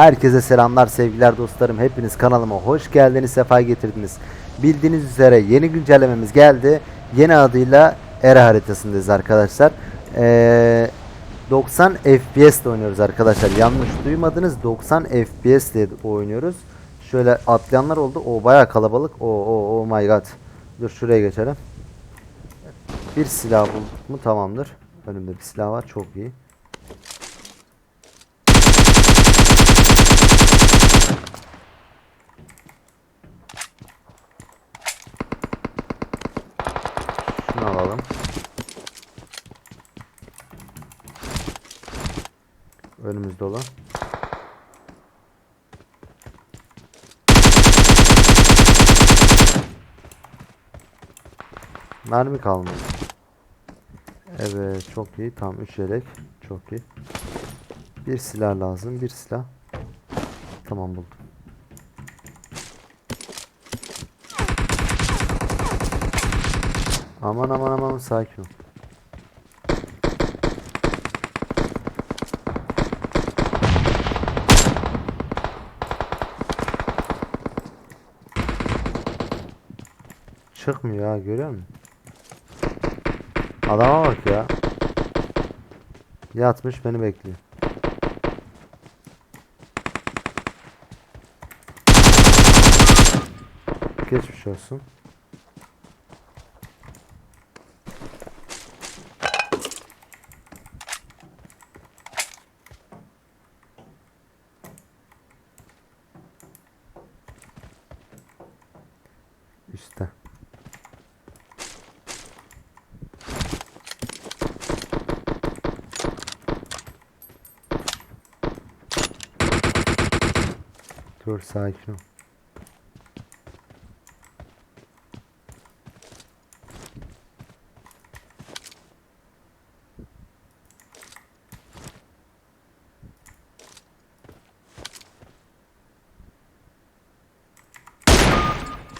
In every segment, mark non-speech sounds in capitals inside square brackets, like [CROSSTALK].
Herkese selamlar sevgiler dostlarım. Hepiniz kanalıma hoş geldiniz, sefa getirdiniz. Bildiğiniz üzere yeni güncellememiz geldi. Yeni adıyla Era haritasındayız arkadaşlar. Ee, 90 FPS ile oynuyoruz arkadaşlar. Yanlış duymadınız 90 FPS ile oynuyoruz. Şöyle atlayanlar oldu. O bayağı kalabalık. O o oh my god. Dur şuraya geçelim. Bir silah bulduk mu tamamdır. Önümde bir silah var çok iyi. Önümüz dolu. Mermi kalmadı. Evet çok iyi. Tam 3 yelek. Çok iyi. Bir silah lazım. Bir silah. Tamam buldum. Aman aman aman sakin ol. Çıkmıyor ha görüyor musun? Adama bak ya. Yatmış beni bekliyor. Geçmiş olsun. Dur sakin ol.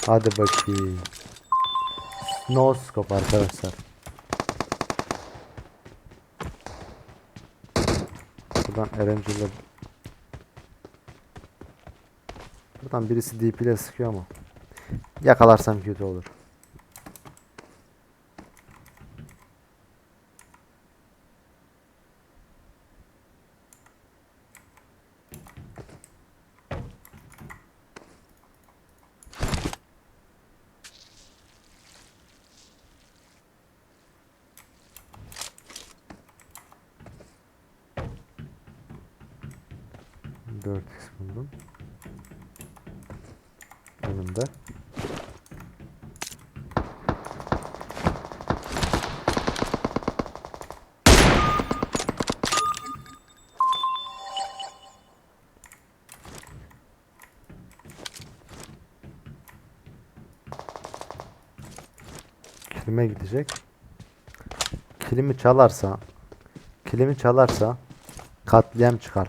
Hadi bakayım. No scope arkadaşlar. Buradan Erencil'le Buradan birisi DP ile sıkıyor ama yakalarsam kötü olur. Dört buldum. Önümde. Kilime gidecek. Kilimi çalarsa kilimi çalarsa katliam çıkar.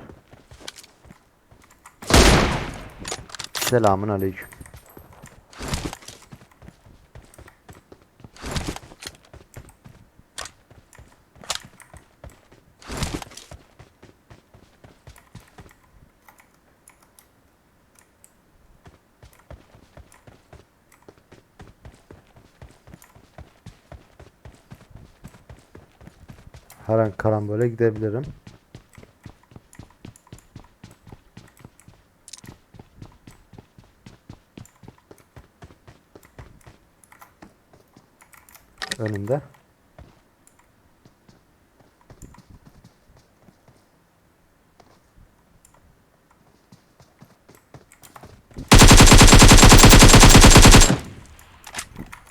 Selamun aleyküm. Her an karambole gidebilirim. önünde.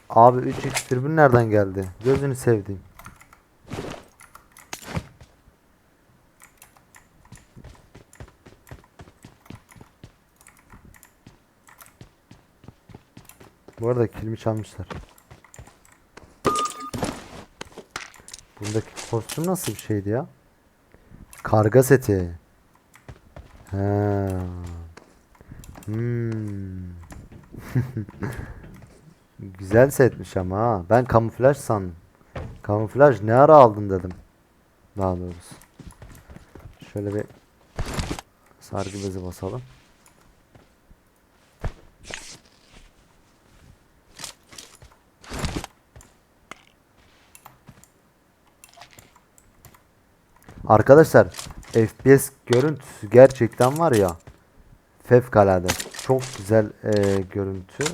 Abi 3x tribün nereden geldi? Gözünü sevdiğim. Bu arada kilimi çalmışlar. Bundaki kostüm nasıl bir şeydi ya? Karga seti. He. Hmm. [LAUGHS] Güzel setmiş ama ha. Ben kamuflaj sandım. Kamuflaj ne ara aldın dedim. Daha doğrusu. Şöyle bir Sargı bezi basalım. Arkadaşlar FPS görüntüsü gerçekten var ya fevkalade. Çok güzel e, görüntü.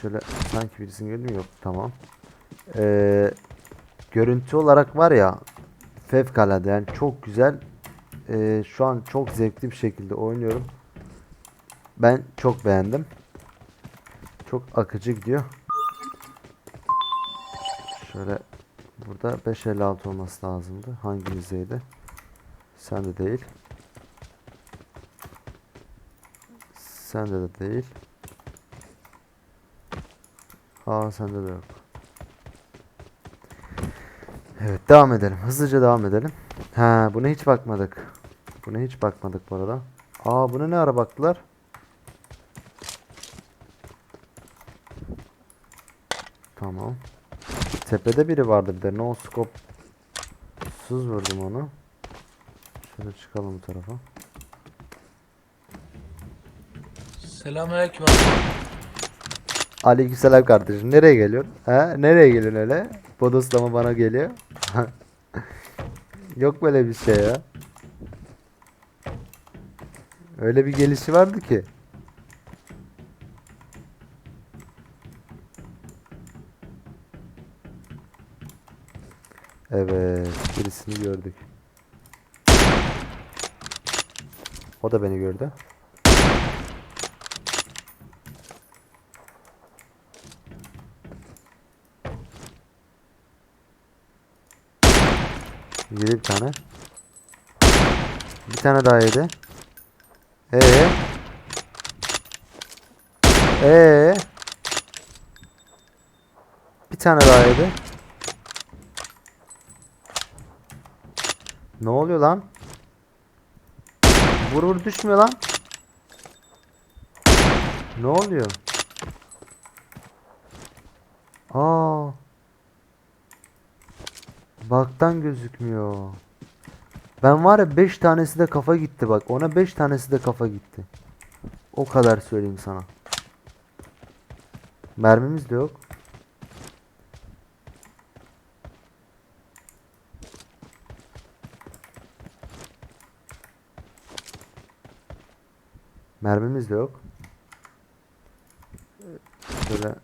Şöyle sanki birisini gördüm yok tamam. E, görüntü olarak var ya fevkalade yani çok güzel. E, şu an çok zevkli bir şekilde oynuyorum. Ben çok beğendim. Çok akıcı gidiyor. Şöyle burada 556 olması lazımdı. Hangimizdeydi? Sende değil. Sende de değil. Aa sende de yok. Evet devam edelim. Hızlıca devam edelim. Ha buna hiç bakmadık. Buna hiç bakmadık bu arada. Aa buna ne ara baktılar? Tamam. Tepede biri vardı bir de. No scope. Suz vurdum onu. Şöyle çıkalım bu tarafa. Selamünaleyküm abi. Aleykümselam kardeşim. Nereye geliyorsun? Ha? Nereye geliyorsun öyle? Bodoslama bana geliyor. [LAUGHS] Yok böyle bir şey ya. Öyle bir gelişi vardı ki. Evet, birisini gördük. O da beni gördü. Yedi bir tane. Bir tane daha yedi. Ee. Ee. Bir tane daha yedi. Ne oluyor lan? Vur vur düşmüyor lan. Ne oluyor? Aa. Baktan gözükmüyor. Ben var ya 5 tanesi de kafa gitti bak. Ona 5 tanesi de kafa gitti. O kadar söyleyeyim sana. Mermimiz de yok. Mermimiz de yok. Şöyle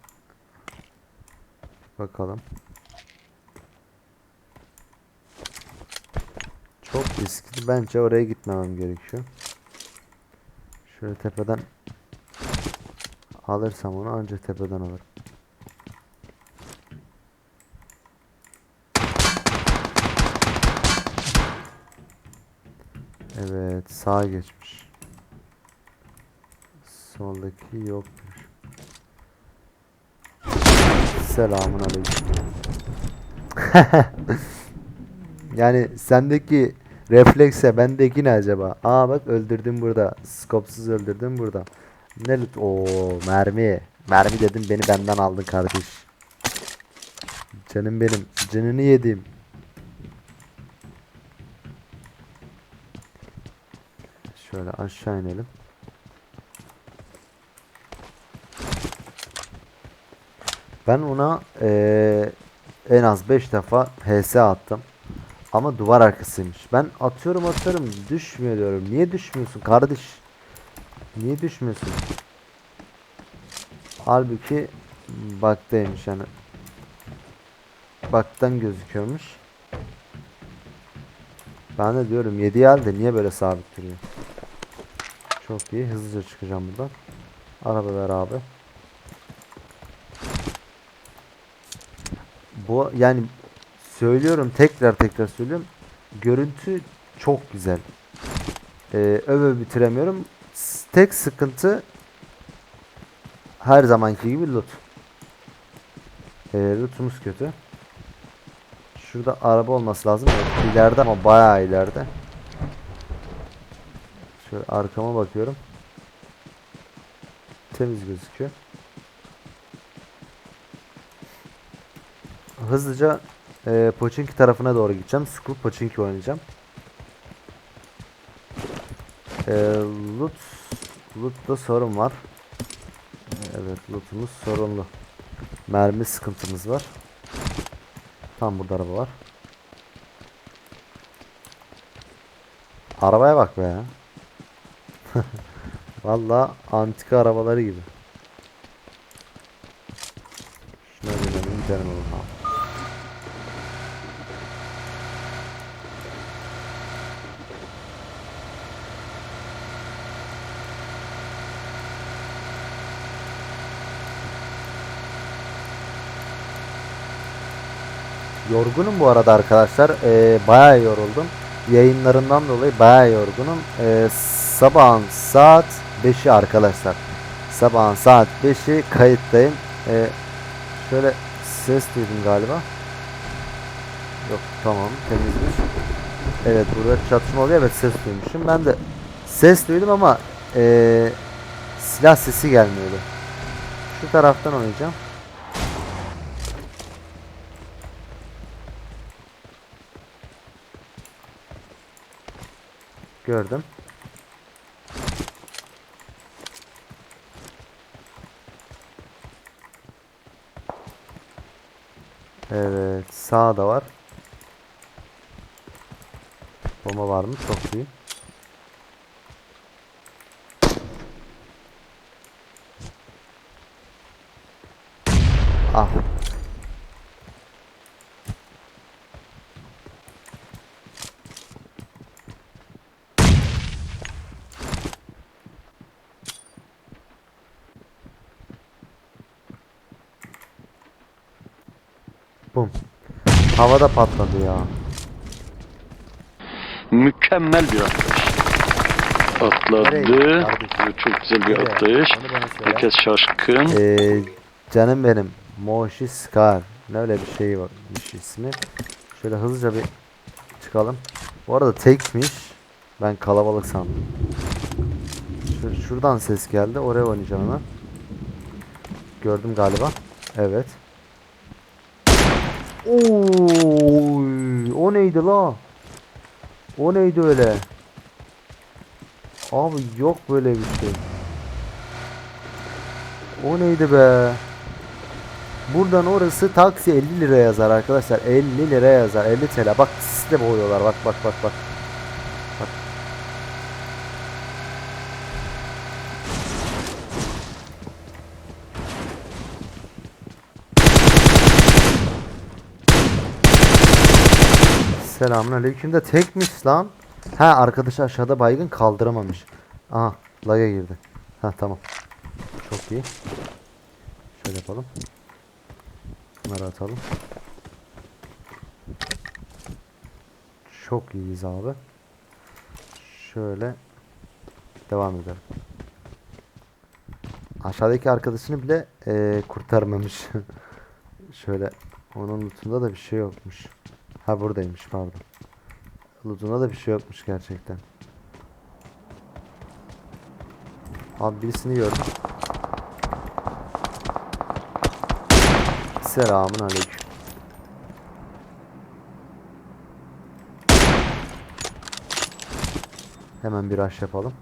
bakalım. Çok riskli. Bence oraya gitmemem gerekiyor. Şöyle tepeden alırsam onu ancak tepeden alırım. Evet, sağa geçmiş. Soldaki yokmuş. Selamun aleyküm. [LAUGHS] Yani sendeki reflekse bendeki ne acaba? Aa bak öldürdüm burada. Skopsuz öldürdüm burada. Ne loot? Oo mermi. Mermi dedim beni benden aldın kardeş. Canım benim. Canını yedim. Şöyle aşağı inelim. Ben ona eee, en az 5 defa HS attım. Ama duvar arkasıymış. Ben atıyorum atıyorum düşmüyor diyorum. Niye düşmüyorsun kardeş? Niye düşmüyorsun? Halbuki baktaymış yani. Baktan gözüküyormuş. Ben de diyorum 7 halde niye böyle sabit duruyor? Çok iyi. Hızlıca çıkacağım buradan. Araba ver abi. Bu yani söylüyorum tekrar tekrar söylüyorum. Görüntü çok güzel. Ee, öve bitiremiyorum. Tek sıkıntı her zamanki gibi loot. Ee, lootumuz kötü. Şurada araba olması lazım. İleride ama bayağı ileride. Şöyle arkama bakıyorum. Temiz gözüküyor. Hızlıca e, Pochinki tarafına doğru gideceğim. Skull Pochinki oynayacağım. Ee, loot loot'ta sorun var. Evet lootumuz sorunlu. Mermi sıkıntımız var. Tam burada araba var. Arabaya bak be. [LAUGHS] Valla antika arabaları gibi. Şuna binelim gidelim oğlum. Yorgunum bu arada arkadaşlar. Ee, bayağı yoruldum. Yayınlarından dolayı bayağı yorgunum. Ee, sabahın saat 5'i arkadaşlar. Sabahın saat 5'i kayıttayım. Ee, şöyle ses duydum galiba. Yok tamam temizmiş. Evet burada çatışma oluyor. Evet ses duymuşum. Ben de ses duydum ama ee, silah sesi gelmiyordu. Şu taraftan oynayacağım. Gördüm. Evet, sağda var. Bomba var mı? Çok iyi. Ah. Havada patladı ya. Mükemmel bir atlayış. Atladı. Çok güzel bir atlayış. Herkes şaşkın. Ee, canım benim. Moshi Scar. Ne öyle bir şey varmış ismi. Şöyle hızlıca bir çıkalım. Bu arada tekmiş. Ben kalabalık sandım. Şu- şuradan ses geldi. Oraya oynayacağım hemen. Gördüm galiba. Evet. Oy, o neydi la? O neydi öyle? Abi yok böyle bir şey. O neydi be? Buradan orası taksi 50 lira yazar arkadaşlar. 50 lira yazar. 50 TL. Bak sisle boğuyorlar. Bak bak bak bak. Bak. Selamünaleyküm de tekmiş lan. Ha arkadaş aşağıda baygın kaldıramamış. Aha lag'a girdi. Ha tamam. Çok iyi. Şöyle yapalım. Bunları atalım. Çok iyiyiz abi. Şöyle devam edelim. Aşağıdaki arkadaşını bile eee, kurtarmamış. [LAUGHS] Şöyle onun lootunda da bir şey yokmuş. Ha buradaymış pardon. Lootunda da bir şey yokmuş gerçekten. Abi birisini gördüm. Selamun aleyküm. Hemen bir rush yapalım.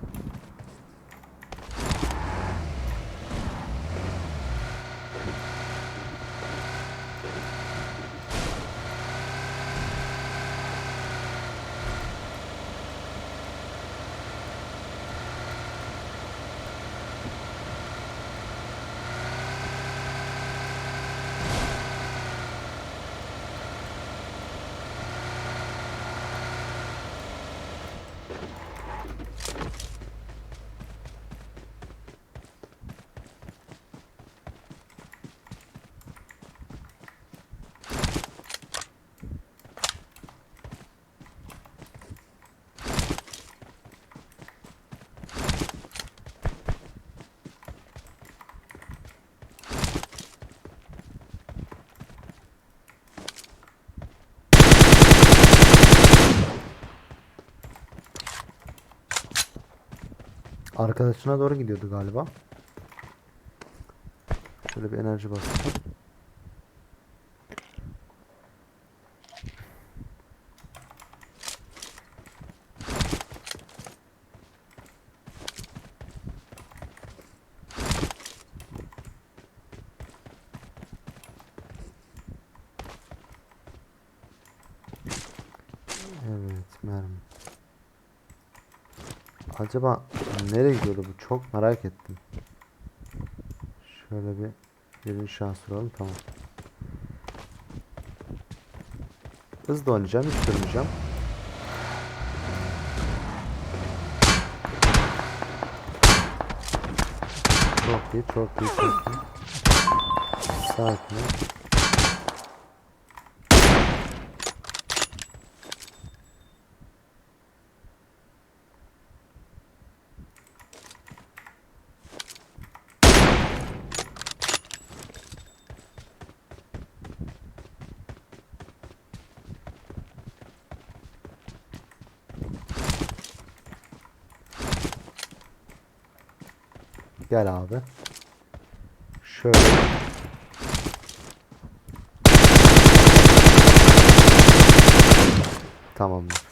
Arkadaşına doğru gidiyordu galiba. Şöyle bir enerji basacağım. Acaba nereye gidiyordu bu? Çok merak ettim. Şöyle bir birinci şans vuralım tamam. Hızlı oynayacağım hiç durmayacağım. Çok iyi çok iyi çok iyi. Sakin Gel abi. Şöyle. Tamamdır.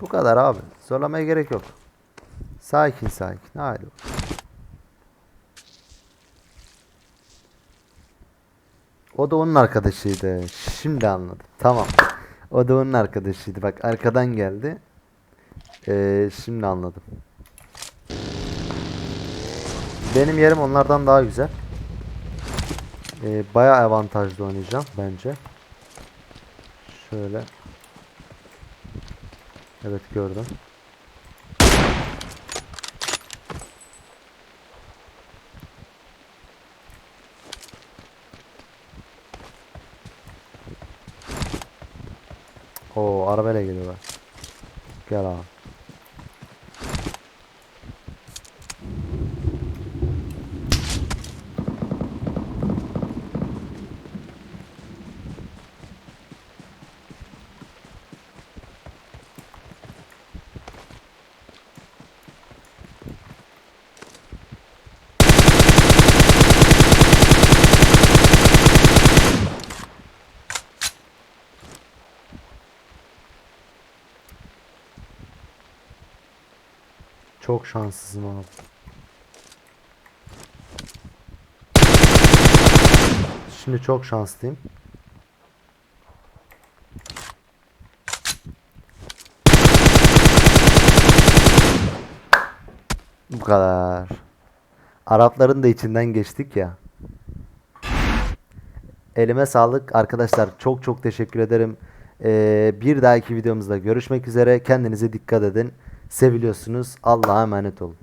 Bu kadar abi. Zorlamaya gerek yok. Sakin sakin. Haydi. O da onun arkadaşıydı. Şimdi anladım. Tamam. O da onun arkadaşıydı. Bak arkadan geldi. Ee, şimdi anladım. Benim yerim onlardan daha güzel. Ee, bayağı avantajlı oynayacağım bence. Şöyle. Evet gördüm. Oo arabayla geliyorlar. Gel abi. Çok şanslısın abi. Şimdi çok şanslıyım. Bu kadar. Arapların da içinden geçtik ya. Elime sağlık arkadaşlar. Çok çok teşekkür ederim. Ee, bir dahaki videomuzda görüşmek üzere. Kendinize dikkat edin. Seviliyorsunuz. Allah'a emanet olun.